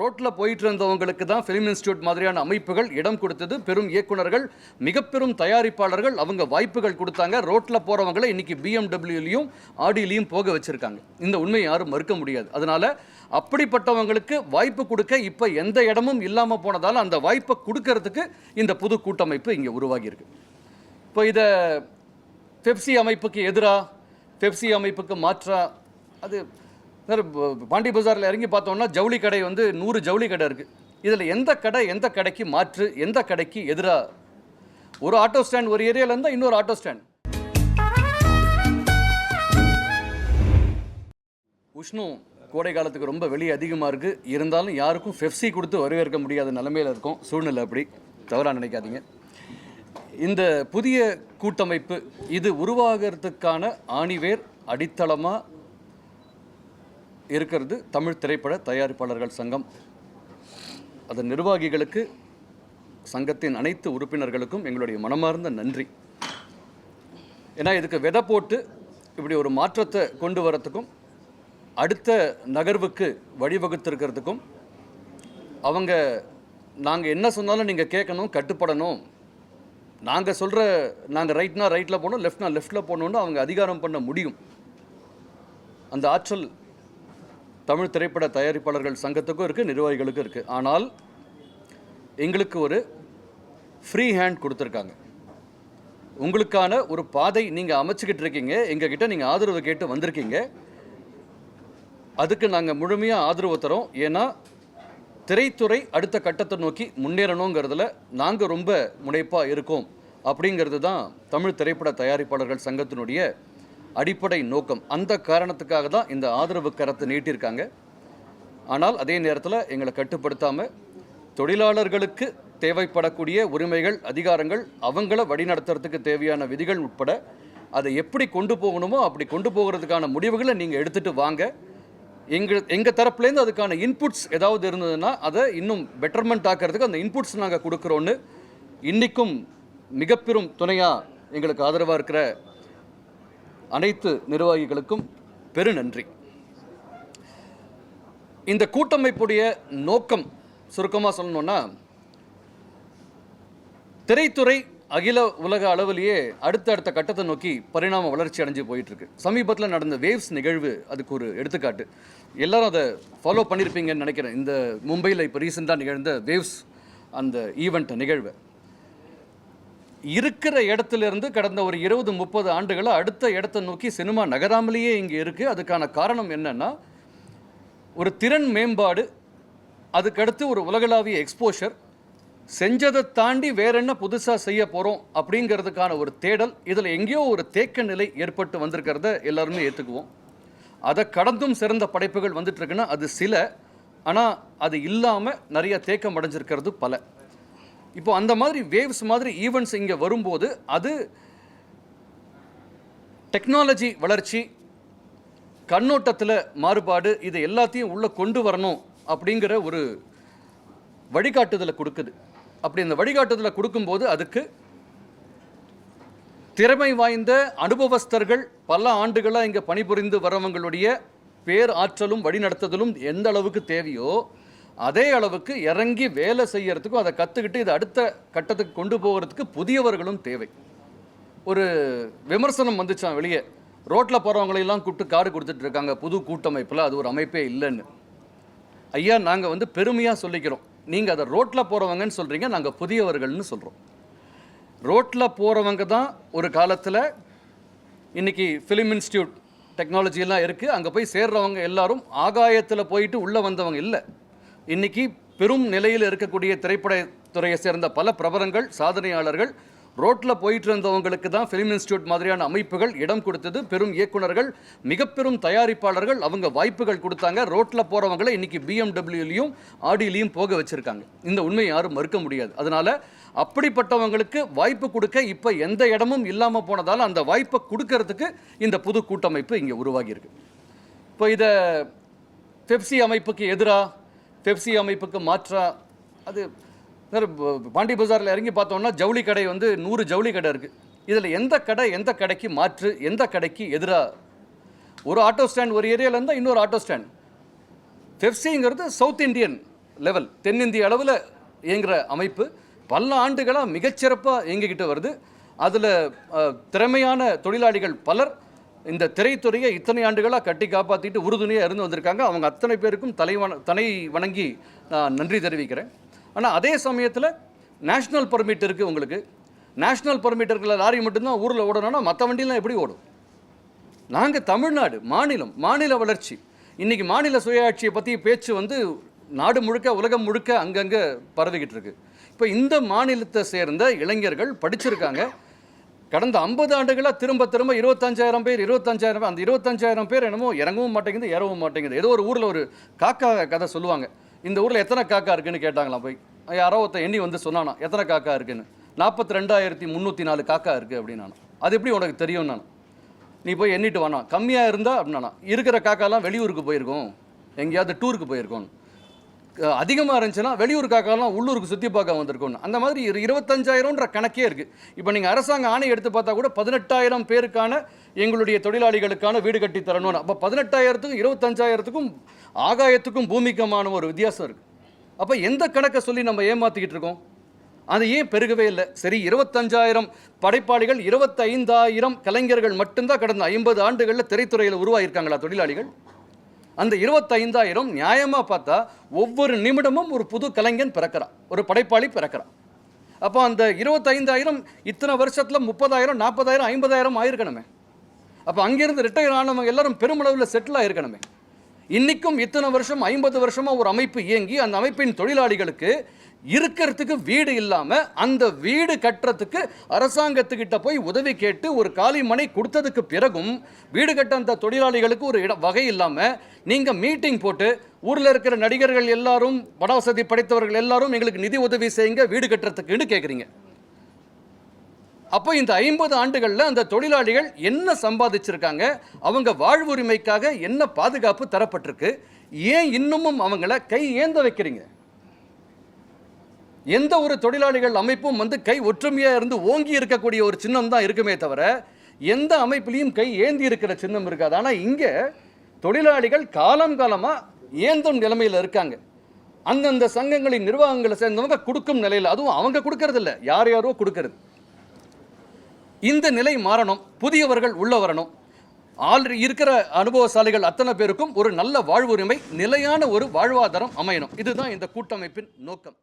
ரோட்டில் போயிட்டு இருந்தவங்களுக்கு தான் ஃபிலிம் இன்ஸ்டியூட் மாதிரியான அமைப்புகள் இடம் கொடுத்தது. பெரும் இயக்குனர்கள் மிக பெரும் தயாரிப்பாளர்கள் அவங்க வாய்ப்புகள் கொடுத்தாங்க. ரோட்டில் போகிறவங்களை இன்றைக்கி பிஎம்டபிள்யூலையும் ஆடியிலையும் போக வச்சுருக்காங்க. இந்த உண்மையை யாரும் மறுக்க முடியாது. அதனால் அப்படிப்பட்டவங்களுக்கு வாய்ப்பு கொடுக்க இப்போ எந்த இடமும் இல்லாமல் போனதால் அந்த வாய்ப்பை கொடுக்கறதுக்கு இந்த புது கூட்டமைப்பு இங்கே உருவாகியிருக்கு இப்போ இதை பெப்சி அமைப்புக்கு எதிராக பெப்சி அமைப்புக்கு மாற்றா? அது பாண்டி பஜாரில் இறங்கி பார்த்தோம்னா ஜவுளி கடை வந்து நூறு ஜவுளி கடை இருக்குது இதில் எந்த கடை எந்த கடைக்கு மாற்று எந்த கடைக்கு எதிராக ஒரு ஆட்டோ ஸ்டாண்ட் ஒரு ஏரியாவில் இருந்தால் இன்னொரு ஆட்டோ ஸ்டாண்ட். உஷ்ணம் கோடை காலத்துக்கு ரொம்ப வெளியே அதிகமாக இருக்குது இருந்தாலும் யாருக்கும் ஃபெஃப்சி கொடுத்து வரவேற்க முடியாத நிலமையில் இருக்கும். சூழ்நிலை அப்படி. தவறாக நினைக்காதீங்க. இந்த புதிய கூட்டமைப்பு இது உருவாகிறதுக்கான ஆணிவேர் அடித்தளமாக இருக்கிறது தமிழ் திரைப்பட தயாரிப்பாளர்கள் சங்கம். அதன் நிர்வாகிகளுக்கு சங்கத்தின் அனைத்து உறுப்பினர்களுக்கும் எங்களுடைய மனமார்ந்த நன்றி. ஏன்னா இதுக்கு விதை போட்டு இப்படி ஒரு மாற்றத்தை கொண்டு வரத்துக்கும் அடுத்த நகர்வுக்கு வழிவகுத்திருக்கிறதுக்கும் அவங்க நாங்கள் என்ன சொன்னாலும் நீங்கள் கேட்கணும் கட்டுப்படணும். நாங்கள் சொல்கிற நாங்கள் ரைட்னா ரைட்டில் போகணும் லெஃப்ட்னா லெஃப்ட்டில் போகணுன்னு அவங்க அதிகாரம் பண்ண முடியும். அந்த ஆற்றல் தமிழ் திரைப்பட தயாரிப்பாளர்கள் சங்கத்துக்கும் இருக்குது நிர்வாகிகளுக்கும் இருக்குது ஆனால் எங்களுக்கு ஒரு ஃப்ரீ ஹேண்ட் கொடுத்துருக்காங்க. உங்களுக்கான ஒரு பாதை நீங்கள் அமைச்சுக்கிட்டு இருக்கீங்க எங்ககிட்ட நீங்கள் ஆதரவு கேட்டு வந்திருக்கீங்க. அதுக்கு நாங்கள் முழுமையாக ஆதரவு தரோம் ஏன்னா திரைத்துறை அடுத்த கட்டத்தை நோக்கி முன்னேறணுங்கிறதுல நாங்கள் ரொம்ப முனைப்பாக இருக்கோம். அப்படிங்கிறது தான் தமிழ் திரைப்பட தயாரிப்பாளர்கள் சங்கத்தினுடைய அடிப்படை நோக்கம். அந்த காரணத்துக்காக தான் இந்த ஆதரவு கரத்தை நீட்டியிருக்காங்க ஆனால் அதே நேரத்தில் எங்களை கட்டுப்படுத்தாமல் தொழிலாளர்களுக்கு தேவைப்படக்கூடிய உரிமைகள் அதிகாரங்கள் அவங்கள வழிநடத்துறதுக்கு தேவையான விதிகள் உட்பட அதை எப்படி கொண்டு போகணுமோ அப்படி கொண்டு போகிறதுக்கான முடிவுகளை நீங்கள் எடுத்துகிட்டு வாங்க. எங்கள் எங்கள் தரப்புலேருந்து அதுக்கான இன்புட்ஸ் ஏதாவது இருந்ததுன்னா அதை இன்னும் பெட்டர்மெண்ட் ஆக்கிறதுக்கு அந்த இன்புட்ஸ் நாங்கள் கொடுக்குறோன்னு இன்றைக்கும் மிக பெரும் துணையாக எங்களுக்கு ஆதரவாக இருக்கிற அனைத்து நிர்வாகிகளுக்கும் பெருநன்றி இந்த கூட்டமைப்புடைய நோக்கம் சுருக்கமாக சொல்லணும்னா திரைத்துறை அகில உலக அளவிலேயே அடுத்த அடுத்த கட்டத்தை நோக்கி பரிணாம வளர்ச்சி அடைஞ்சு போயிட்டுருக்கு. சமீபத்தில் நடந்த வேவ்ஸ் நிகழ்வு அதுக்கு ஒரு எடுத்துக்காட்டு. எல்லாரும் அதை ஃபாலோ பண்ணியிருப்பீங்கன்னு நினைக்கிறேன். இந்த மும்பையில் இப்போ ரீசெண்டாக நிகழ்ந்த வேவ்ஸ் அந்த ஈவெண்ட் நிகழ்வு. இருக்கிற இடத்துல இருந்து கடந்த ஒரு இருபது முப்பது ஆண்டுகளை அடுத்த இடத்தை நோக்கி சினிமா நகராமலேயே இங்கே இருக்குது அதுக்கான காரணம் என்னென்னா ஒரு திறன் மேம்பாடு அதுக்கடுத்து ஒரு உலகளாவிய எக்ஸ்போஷர் செஞ்சதை தாண்டி வேற என்ன புதுசாக செய்ய போகிறோம் அப்படிங்கிறதுக்கான ஒரு தேடல் இதில் எங்கேயோ ஒரு தேக்க நிலை ஏற்பட்டு வந்திருக்கிறத எல்லாருமே ஏற்றுக்குவோம் அதை கடந்தும் சிறந்த படைப்புகள் வந்துட்டு இருக்குன்னா அது சில ஆனால் அது இல்லாமல் நிறைய தேக்கம் அடைஞ்சிருக்கிறது பல. இப்போ அந்த மாதிரி வேவ்ஸ் மாதிரி ஈவெண்ட்ஸ் இங்கே வரும்போது அது டெக்னாலஜி வளர்ச்சி கண்ணோட்டத்தில் மாறுபாடு இது எல்லாத்தையும் உள்ளே கொண்டு வரணும் அப்படிங்கிற ஒரு வழிகாட்டுதலை கொடுக்குது. அப்படி இந்த வழிகாட்டுதலை கொடுக்கும்போது அதுக்கு திறமை வாய்ந்த அனுபவஸ்தர்கள் பல ஆண்டுகளாக இங்கே பணிபுரிந்து வரவங்களுடைய பேர் ஆற்றலும் வழிநடத்துதலும் எந்த அளவுக்கு தேவையோ அதே அளவுக்கு இறங்கி வேலை செய்யறதுக்கும் அதை கற்றுக்கிட்டு இதை அடுத்த கட்டத்துக்கு கொண்டு போகிறதுக்கு புதியவர்களும் தேவை. ஒரு விமர்சனம் வந்துச்சான் வெளியே. ரோட்டில் போகிறவங்களையெல்லாம் கூப்பிட்டு காடு கொடுத்துட்டு இருக்காங்க. புது கூட்டமைப்பில் அது ஒரு அமைப்பே இல்லைன்னு. ஐயா நாங்கள் வந்து பெருமையாக சொல்லிக்கிறோம். நீங்கள் அதை ரோட்டில் போகிறவங்கன்னு சொல்கிறீங்க நாங்கள் புதியவர்கள்னு சொல்கிறோம் ரோட்டில் போகிறவங்க தான் ஒரு காலத்தில் இன்னைக்கு ஃபிலிம் இன்ஸ்டியூட் டெக்னாலஜியெல்லாம் இருக்குது அங்கே போய் சேர்றவங்க எல்லாரும் ஆகாயத்தில் போயிட்டு உள்ளே வந்தவங்க இல்லை. இன்னைக்கு பெரும் நிலையில் இருக்கக்கூடிய திரைப்படத்துறையை சேர்ந்த பல பிரபலங்கள் சாதனையாளர்கள் ரோட்டில் போயிட்டு இருந்தவங்களுக்கு தான் ஃபிலிம் இன்ஸ்டியூட் மாதிரியான அமைப்புகள் இடம் கொடுத்தது. பெரும் இயக்குனர்கள் மிக பெரும் தயாரிப்பாளர்கள் அவங்க வாய்ப்புகள் கொடுத்தாங்க. ரோட்டில் போகிறவங்களை இன்னைக்கு பிஎம்டபிள்யூலையும் ஆடியிலையும் போக வச்சுருக்காங்க. இந்த உண்மையை யாரும் மறுக்க முடியாது. அதனால் அப்படிப்பட்டவங்களுக்கு வாய்ப்பு கொடுக்க இப்போ எந்த இடமும் இல்லாமல் போனதால் அந்த வாய்ப்பை கொடுக்கறதுக்கு இந்த புது கூட்டமைப்பு இங்கே உருவாகியிருக்கு. இப்போ இதை பெப்சி அமைப்புக்கு எதிராக பெப்சி அமைப்புக்கு மாற்றா அது சார் பாண்டி பஜாரில் இறங்கி பார்த்தோம்னா ஜவுளி கடை வந்து நூறு ஜவுளி கடை இருக்குது இதில் எந்த கடை எந்த கடைக்கு மாற்று எந்த கடைக்கு எதிராக ஒரு ஆட்டோ ஸ்டாண்ட் ஒரு ஏரியாவில் இருந்தால் இன்னொரு ஆட்டோ ஸ்டாண்ட். பெப்சிங்கிறது சவுத் இந்தியன் லெவல் தென்னிந்திய அளவில் இயங்குகிற அமைப்பு. பல ஆண்டுகளாக மிகச்சிறப்பாக இயங்கிக்கிட்டு வருது. அதில் திறமையான தொழிலாளிகள் பலர் இந்த திரைத்துறையை இத்தனை ஆண்டுகளாக கட்டி காப்பாற்றிட்டு உறுதுணையாக இருந்து வந்திருக்காங்க. அவங்க அத்தனை பேருக்கும் தலைவன தலை வணங்கி நான் நன்றி தெரிவிக்கிறேன். ஆனால் அதே சமயத்தில் நேஷ்னல் பர்மிட் இருக்குது உங்களுக்கு. நேஷ்னல் பர்மிட் இருக்கிற லாரி மட்டும்தான் ஊரில் ஓடணும்னா மற்ற வண்டியெலாம் எப்படி ஓடும்? நாங்கள் தமிழ்நாடு மாநிலம் மாநில வளர்ச்சி. இன்றைக்கி மாநில சுயாட்சியை பற்றி பேச்சு வந்து நாடு முழுக்க உலகம் முழுக்க அங்கங்கே பரவிக்கிட்டு இருக்கு. இப்போ இந்த மாநிலத்தை சேர்ந்த இளைஞர்கள் படிச்சிருக்காங்க. கடந்த ஐம்பது ஆண்டுகளாக திரும்ப திரும்ப இருபத்தஞ்சாயிரம் பேர் இருபத்தஞ்சாயிரம் பேர் அந்த இருபத்தஞ்சாயிரம் பேர் என்னமோ இறங்கவும் மாட்டேங்குது ஏறவும் மாட்டேங்குது. ஏதோ ஒரு ஊரில் ஒரு காக்கா கதை சொல்லுவாங்க. இந்த ஊரில் எத்தனை காக்கா இருக்குன்னு கேட்டாங்களாம் போய். யாரோ ஒருத்தன் எண்ணி வந்து சொன்னானா எத்தனை காக்கா இருக்குன்னு? நாற்பத்தி ரெண்டாயிரத்தி முந்நூற்றி நாலு காக்கா இருக்குது அப்படின்னு அது எப்படி உனக்கு தெரியும் நான் நீ போய் எண்ணிட்டு வானா கம்மியாக இருந்தால் அப்படின்னா இருக்கிற காக்காலாம் வெளியூருக்கு போயிருக்கோம். எங்கேயாவது டூருக்கு போயிருக்கோம். அதிகமாக இருந்துச்சுன்னா வெளியூர் காக்காலாம் உள்ளூருக்கு சுற்றி பார்க்க வந்திருக்கணும் அந்த மாதிரி இரு இருபத்தஞ்சாயிரம்ன்ற கணக்கே இருக்குது இப்போ நீங்கள் அரசாங்க ஆணை எடுத்து பார்த்தா கூட பதினெட்டாயிரம் பேருக்கான எங்களுடைய தொழிலாளிகளுக்கான வீடு கட்டி தரணும்னு. அப்போ பதினெட்டாயிரத்துக்கும் இருபத்தஞ்சாயிரத்துக்கும் ஆகாயத்துக்கும் பூமிக்குமான ஒரு வித்தியாசம் இருக்குது அப்போ எந்த கணக்கை சொல்லி நம்ம ஏமாற்றிக்கிட்டு இருக்கோம்? அது ஏன் பெருகவே இல்லை? சரி இருபத்தஞ்சாயிரம் படைப்பாளிகள் இருபத்தைந்தாயிரம் கலைஞர்கள் மட்டும்தான் கடந்த ஐம்பது ஆண்டுகளில் திரைத்துறையில் உருவாகியிருக்காங்களா தொழிலாளிகள்? அந்த இருபத்தைந்தாயிரம் நியாயமாக பார்த்தா ஒவ்வொரு நிமிடமும் ஒரு புது கலைஞன் பிறக்கிறான். ஒரு படைப்பாளி பிறக்கிறான். அப்போ அந்த இருபத்தைந்தாயிரம் இத்தனை வருஷத்தில் முப்பதாயிரம் நாற்பதாயிரம் ஐம்பதாயிரம் ஆயிருக்கணுமே. அப்போ அங்கேருந்து ரிட்டையர் ஆனவங்க எல்லாரும் பெருமளவில் செட்டில் ஆயிருக்கணுமே. இன்றைக்கும் இத்தனை வருஷம் ஐம்பது வருஷமாக ஒரு அமைப்பு இயங்கி அந்த அமைப்பின் தொழிலாளிகளுக்கு இருக்கிறதுக்கு வீடு இல்லாமல் அந்த வீடு கட்டுறதுக்கு அரசாங்கத்துக்கிட்ட போய் உதவி கேட்டு ஒரு காலி மனை கொடுத்ததுக்கு பிறகும் வீடு கட்ட அந்த தொழிலாளிகளுக்கு ஒரு இட வகை இல்லாமல் நீங்கள் மீட்டிங் போட்டு ஊரில் இருக்கிற நடிகர்கள் எல்லாரும் படவசதி படைத்தவர்கள் எல்லாரும் எங்களுக்கு நிதி உதவி செய்யுங்க வீடு கட்டுறதுக்குன்னு கேட்குறீங்க அப்போ இந்த ஐம்பது ஆண்டுகளில் அந்த தொழிலாளிகள் என்ன சம்பாதிச்சிருக்காங்க அவங்க வாழ்வுரிமைக்காக என்ன பாதுகாப்பு தரப்பட்டிருக்கு ஏன் இன்னமும் அவங்கள கை ஏந்த வைக்கிறீங்க? எந்த ஒரு தொழிலாளிகள் அமைப்பும் வந்து கை ஒற்றுமையாக இருந்து ஓங்கி இருக்கக்கூடிய ஒரு சின்னம் தான் இருக்குமே தவிர எந்த அமைப்புலையும் கை ஏந்தி இருக்கிற சின்னம் இருக்காது. ஆனால் இங்கே தொழிலாளிகள் காலம் காலமாக ஏந்தும் நிலைமையில் இருக்காங்க. அந்தந்த சங்கங்களின் நிர்வாகங்களை சேர்ந்தவங்க கொடுக்கும் நிலையில் அதுவும் அவங்க கொடுக்கறதில்ல யார் யாரோ கொடுக்கறது. இந்த நிலை மாறணும் புதியவர்கள் உள்ள வரணும். ஆல்ரெடி இருக்கிற அனுபவசாலிகள் அத்தனை பேருக்கும் ஒரு நல்ல வாழ்வுரிமை நிலையான ஒரு வாழ்வாதாரம் அமையணும். இதுதான் இந்த கூட்டமைப்பின் நோக்கம்.